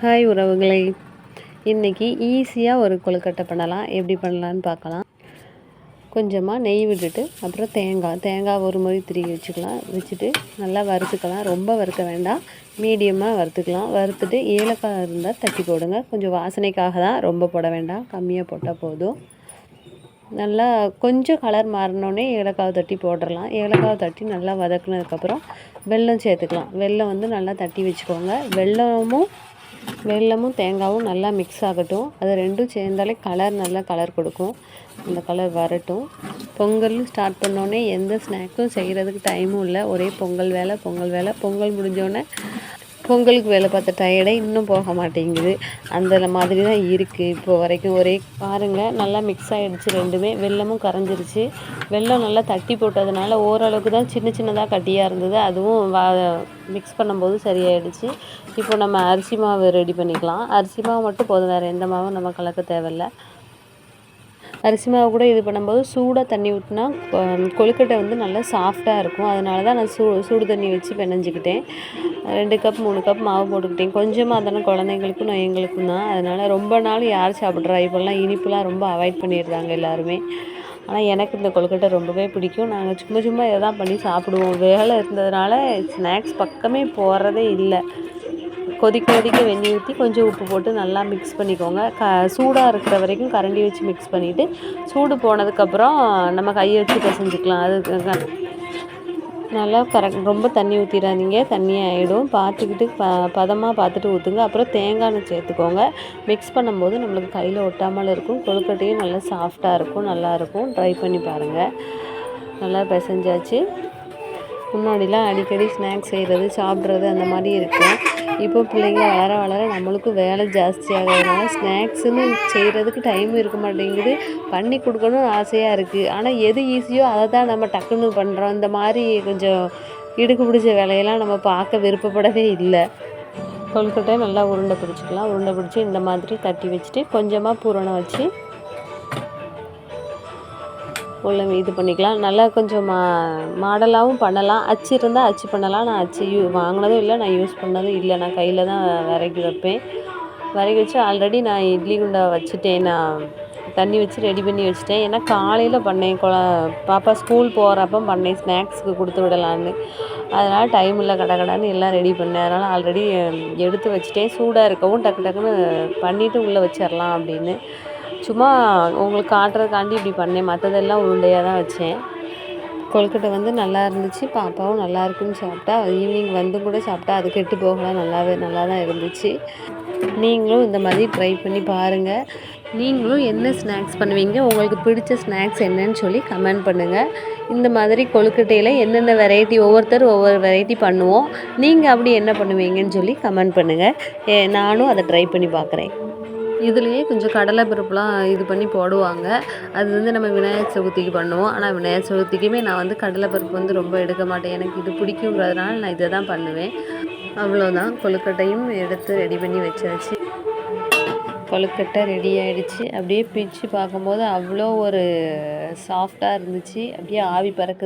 Hi உறவுகளை. இன்றைக்கி ஈஸியாக ஒரு கொழுக்கட்டை பண்ணலாம். எப்படி பண்ணலான்னு பார்க்கலாம். கொஞ்சமாக நெய் விட்டுட்டு அப்புறம் தேங்காய். தேங்காய் ஒரு முறை திருகி வச்சுக்கலாம். வச்சுட்டு நல்லா வறுத்துக்கலாம். ரொம்ப வறுக்க வேண்டாம். மீடியமாக வறுத்துக்கலாம். வறுத்துட்டு ஏலக்காய் இருந்தால் தட்டி போடுங்க. கொஞ்சம் வாசனைக்காக தான் ரொம்ப போட வேண்டாம். கம்மியாக போட்டால் போதும். நல்லா கொஞ்சம் கலர் மாறினோடனே ஏலக்காவை தட்டி போட்டுடலாம் ஏலக்காவை தட்டி நல்லா வதக்குனதுக்கப்புறம் வெல்லம் சேர்த்துக்கலாம். வெல்லம் வந்து நல்லா தட்டி வச்சுக்கோங்க. வெல்லமும் வெல்லமும் தேங்காயும் நல்லா மிக்ஸ் ஆகட்டும். அது ரெண்டும் சேர்ந்தாலே கலர் நல்லா கலர் கொடுக்கும். அந்த கலர் வரட்டும். பொங்கல் ஸ்டார்ட் பண்ணோடனே எந்த ஸ்நாக்ஸும் செய்கிறதுக்கு டைமும் இல்லை. ஒரே பொங்கல் வேலை பொங்கல் வேலை. பொங்கல் முடிஞ்சோடனே பொங்கலுக்கு வேலை பார்த்த டயர்டே இன்னும் போக மாட்டேங்குது. அந்த மாதிரி தான் இருக்குது இப்போ வரைக்கும் ஒரே பாருங்கள் நல்லா மிக்ஸ் ஆகிடுச்சு ரெண்டுமே. வெள்ளமும் கரைஞ்சிருச்சு. வெள்ளம் நல்லா தட்டி போட்டதுனால ஓரளவுக்கு தான் சின்ன சின்னதாக கட்டியாக இருந்தது. அதுவும் வா மிக்ஸ் பண்ணும்போது சரியாயிடுச்சு. இப்போ நம்ம அரிசி மாவு ரெடி பண்ணிக்கலாம். அரிசி மாவு மட்டும் போதும். வேறு எந்த மாவும் நம்ம கலக்க தேவையில்லை. அரிசி மாவு கூட இது பண்ணும்போது சூடாக தண்ணி ஊற்றினா கொழுக்கட்டை வந்து நல்லா சாஃப்டாக இருக்கும். அதனால தான் நான் சூ சூடு தண்ணி வச்சு பெனஞ்சிக்கிட்டேன் ரெண்டு கப் மூணு கப் மாவு போட்டுக்கிட்டேன். கொஞ்சமாக தானே குழந்தைங்களுக்கும் நான் எங்களுக்கும் தான். அதனால் ரொம்ப நாள் யார் சாப்பிட்றா? இப்போல்லாம் இனிப்புலாம் ரொம்ப அவாய்ட் பண்ணிடுறாங்க எல்லாருமே. ஆனால் எனக்கு இந்த கொழுக்கட்டை ரொம்பவே பிடிக்கும். நாங்கள் சும்மா சும்மா இதை தான் பண்ணி சாப்பிடுவோம். வேலை இருந்ததுனால ஸ்நாக்ஸ் பக்கமே போகிறதே இல்லை. கொதிக்க கொதிக்க வெந்நீர் ஊற்றி கொஞ்சம் உப்பு போட்டு நல்லா மிக்ஸ் பண்ணிக்கோங்க. க சூடாக இருக்கிற வரைக்கும் கரண்டி வச்சு மிக்ஸ் பண்ணிவிட்டு சூடு போனதுக்கப்புறம் நம்ம கையை வச்சு பிசைஞ்சிக்கலாம். அது நல்லா கரெக்ட் ரொம்ப தண்ணி ஊற்றிடாதீங்க தண்ணியாக ஆகிடும் பார்த்துக்கிட்டு ப பதமாக பார்த்துட்டு ஊற்றுங்க அப்புறம் தேங்காய் எண்ணெய் சேர்த்துக்கோங்க. மிக்ஸ் பண்ணும்போது நம்மளுக்கு கையில் ஒட்டாமல் இருக்கும். கொழுக்கட்டையும் நல்லா சாஃப்டாக இருக்கும். நல்லாயிருக்கும் ட்ரை பண்ணி பாருங்கள் நல்லா பிசைஞ்சாச்சு. முன்னாடிலாம் அடிக்கடி ஸ்நாக்ஸ் செய்கிறது சாப்பிட்றது அந்த மாதிரி இருக்கும். இப்போ பிள்ளைங்க வளர வளர நம்மளுக்கும் வேலை ஜாஸ்தியாகிறதுனால ஸ்நாக்ஸுன்னு செய்கிறதுக்கு டைம் இருக்க மாட்டேங்குது. பண்ணி கொடுக்கணும்னு ஆசையாக இருக்குது ஆனால் எது ஈஸியோ அதை தான் நம்ம டக்குன்னு பண்ணுறோம் இந்த மாதிரி கொஞ்சம் இடுக்கு பிடிச்ச வேலையெல்லாம் நம்ம பார்க்க விருப்பப்படவே இல்லை. கொழுக்கட்டை நல்லா உருண்டை பிடிச்சிக்கலாம். உருண்டை பிடிச்சி இந்த மாதிரி தட்டி வச்சுட்டு கொஞ்சமாக பூரணம் வச்சு உள்ள இது பண்ணிக்கலாம். நல்லா கொஞ்சம் மா மாடலாகவும் பண்ணலாம். அச்சு இருந்தால் அச்சு பண்ணலாம். நான் அச்சு யூ வாங்கினதும் இல்லை நான் யூஸ் பண்ணதும் இல்லை. நான் கையில் தான் விறகி வைப்பேன். விறகி வச்சு ஆல்ரெடி நான் இட்லி குண்டை வச்சுட்டேன். நான் தண்ணி வச்சு ரெடி பண்ணி வச்சுட்டேன். ஏன்னா காலையில் பண்ணேன். குழ பாப்பா ஸ்கூல் போகிறப்ப பண்ணேன். ஸ்நாக்ஸுக்கு கொடுத்து விடலான்னு. அதனால் டைம் இல்லை கடை கடான்னு எல்லாம் ரெடி பண்ணேன். அதனால் ஆல்ரெடி எடுத்து வச்சுட்டேன். சூடாக இருக்கவும் டக்கு டக்குன்னு பண்ணிவிட்டு உள்ளே வச்சிடலாம் அப்படின்னு. சும்மா உங்களுக்கு காட்டுறதுக்காண்டி இப்படி பண்ணேன். மற்றதெல்லாம் உருண்டையாக தான் வச்சேன். கொழுக்கட்டை வந்து நல்லா இருந்துச்சு. பாப்பாவும் நல்லா இருக்குன்னு சாப்பிட்டா ஈவினிங் வந்து கூட சாப்பிட்டா அது கெட்டு போகலாம் நல்லாவே நல்லா தான் இருந்துச்சு. நீங்களும் இந்த மாதிரி ட்ரை பண்ணி பாருங்கள் நீங்களும் என்ன ஸ்நாக்ஸ் பண்ணுவீங்க? உங்களுக்கு பிடிச்ச ஸ்நாக்ஸ் என்னன்னு சொல்லி கமெண்ட் பண்ணுங்கள் இந்த மாதிரி கொழுக்கட்டையில் என்னென்ன வெரைட்டி ஒவ்வொருத்தரும் ஒவ்வொரு வெரைட்டி பண்ணுவோம். நீங்கள் அப்படி என்ன பண்ணுவீங்கன்னு சொல்லி கமெண்ட் பண்ணுங்கள் நானும் அதை ட்ரை பண்ணி பார்க்குறேன். இதுலேயே கொஞ்சம் கடலை பருப்புலாம் இது பண்ணி போடுவாங்க. அது வந்து நம்ம விநாயகர் சதுர்த்திக்கு பண்ணுவோம். ஆனால் விநாயகர் சதுர்த்திக்குமே நான் வந்து கடலை பருப்பு வந்து ரொம்ப எடுக்க மாட்டேன். எனக்கு இது பிடிக்குங்கிறதுனால நான் இதை தான் பண்ணுவேன். அவ்வளோதான் கொழுக்கட்டையும் எடுத்து ரெடி பண்ணி வச்சாச்சு. கொழுக்கட்டை ரெடி ஆகிடுச்சு அப்படியே பிரித்து பார்க்கும்போது அவ்வளோ ஒரு சாஃப்டாக இருந்துச்சு. அப்படியே ஆவி பறக்கு